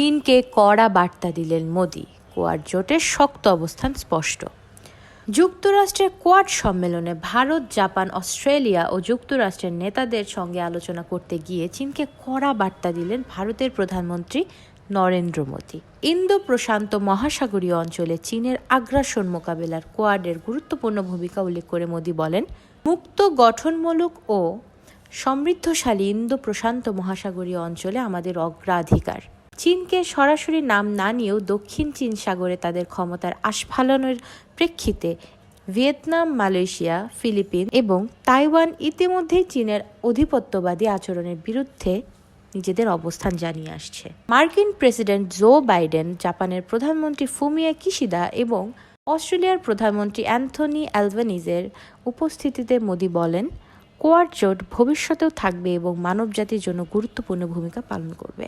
চীনকে কড়া বার্তা দিলেন মোদি। কোয়াড জোটের শক্ত অবস্থান স্পষ্ট। যুক্তরাষ্ট্রের কোয়াড সম্মেলনে ভারত, জাপান, অস্ট্রেলিয়া ও যুক্তরাষ্ট্রের নেতাদের সঙ্গে আলোচনা করতে গিয়ে চীনকে কড়া বার্তা দিলেন ভারতের প্রধানমন্ত্রী নরেন্দ্র মোদী। ইন্দো প্রশান্ত মহাসাগরীয় অঞ্চলে চীনের আগ্রাসন মোকাবেলার কোয়াডের গুরুত্বপূর্ণ ভূমিকা উল্লেখ করে মোদী বলেন, মুক্ত, গঠনমূলক ও সমৃদ্ধশালী ইন্দো প্রশান্ত মহাসাগরীয় অঞ্চলে আমাদের অগ্রাধিকার। চীনকে সরাসরি নাম না নিয়েও দক্ষিণ চীন সাগরে তাদের ক্ষমতার আস্ফালনের প্রেক্ষিতে ভিয়েতনাম, মালয়েশিয়া, ফিলিপিন এবং তাইওয়ান ইতিমধ্যেই চীনের অধিপত্যবাদী আচরণের বিরুদ্ধে নিজেদের অবস্থান জানিয়ে আসছে। মার্কিন প্রেসিডেন্ট জো বাইডেন, জাপানের প্রধানমন্ত্রী ফুমিয়া কিশিদা এবং অস্ট্রেলিয়ার প্রধানমন্ত্রী অ্যান্থনি অ্যালভানিজের উপস্থিতিতে মোদি বলেন, কোয়াড জোট ভবিষ্যতেও থাকবে এবং মানবজাতির জন্য গুরুত্বপূর্ণ ভূমিকা পালন করবে।